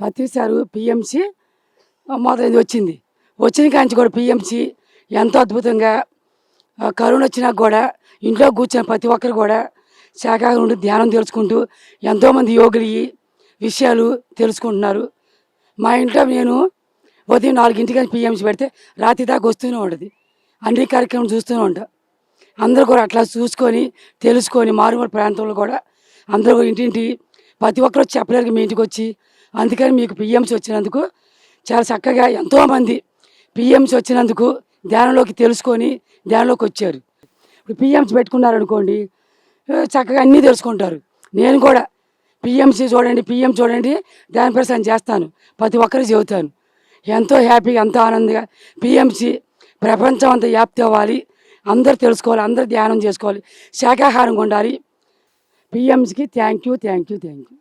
ప్రతిసారి పిఎంసి మొదలైంది వచ్చింది. వచ్చిన కాంచి కూడా పిఎంసి ఎంతో అద్భుతంగా కరోనా వచ్చినా కూడా ఇంట్లో కూర్చున్న ప్రతి ఒక్కరు కూడా శాఖ ఉండి ధ్యానం తెలుసుకుంటూ ఎంతోమంది యోగులు విషయాలు తెలుసుకుంటున్నారు. మా ఇంట్లో నేను ఉదయం నాలుగింటికి పిఎంసి పెడితే రాత్రి దాకా వస్తూనే ఉంటుంది. అన్ని కార్యక్రమం చూస్తూనే ఉంటా. అందరూ కూడా అట్లా చూసుకొని తెలుసుకొని మారుమూల ప్రాంతంలో కూడా అందరూ కూడా ఇంటింటి ప్రతి ఒక్కరు చెప్పలేరు మీ ఇంటికి వచ్చి. అందుకని మీకు పిఎంసీ వచ్చినందుకు చాలా చక్కగా ఎంతోమంది పిఎంసీ వచ్చినందుకు ధ్యానంలోకి తెలుసుకొని ధ్యానంలోకి వచ్చారు. ఇప్పుడు పిఎంసీ పెట్టుకున్నారనుకోండి చక్కగా అన్నీ తెలుసుకుంటారు. నేను కూడా పిఎంసీ చూడండి పిఎం చూడండి దాని ప్రసారం చేస్తాను. ప్రతి ఒక్కరు చెబుతాను. ఎంతో హ్యాపీగా ఎంతో ఆనందంగా పిఎంసీ ప్రపంచం అంతా వ్యాప్తి అవ్వాలి. అందరూ తెలుసుకోవాలి అందరూ ధ్యానం చేసుకోవాలి. శాఖాహారంగా ఉండాలి పిఎంస్కి thank you thank you thank you